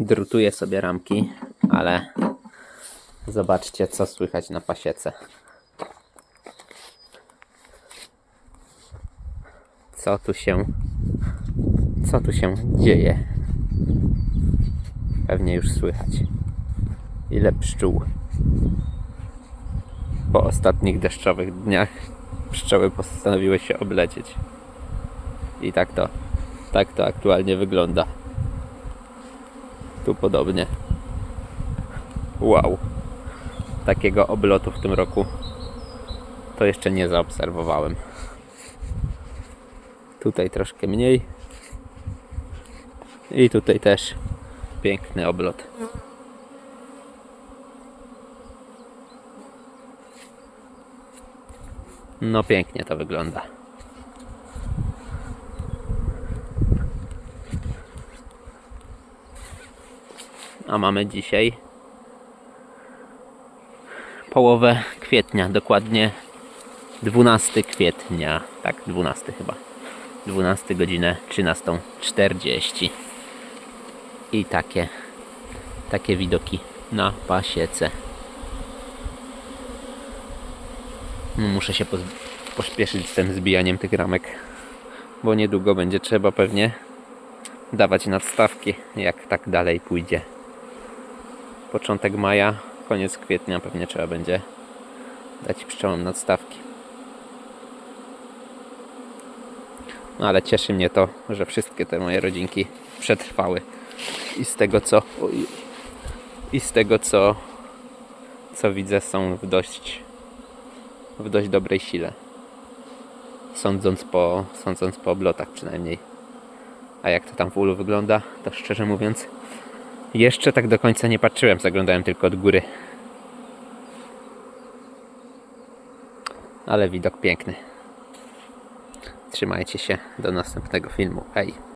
Drutuję sobie ramki, ale zobaczcie co słychać na pasiece. Co tu się co tu się dzieje? Pewnie już słychać. Ile pszczół. Po ostatnich deszczowych dniach pszczoły postanowiły się oblecieć. I tak to, tak to aktualnie wygląda. Tu podobnie. Wow. Takiego oblotu w tym roku to jeszcze nie zaobserwowałem. Tutaj troszkę mniej. I tutaj też piękny oblot. No pięknie to wygląda. A mamy dzisiaj połowę kwietnia, dokładnie 12 kwietnia. Tak, 12 chyba. 12 godzinę 13.40. I takie takie widoki na pasiece. Muszę się pośpieszyć z tym zbijaniem tych ramek, bo niedługo będzie trzeba pewnie dawać nadstawki, jak tak dalej pójdzie. Początek maja, koniec kwietnia pewnie trzeba będzie dać pszczołom nadstawki. No ale cieszy mnie to, że wszystkie te moje rodzinki przetrwały. I z tego co i z tego co co widzę są w dość w dość dobrej sile. Sądząc po, sądząc po oblotach przynajmniej. A jak to tam w ulu wygląda, to szczerze mówiąc jeszcze tak do końca nie patrzyłem, zaglądałem tylko od góry. Ale widok piękny. Trzymajcie się, do następnego filmu. Hej!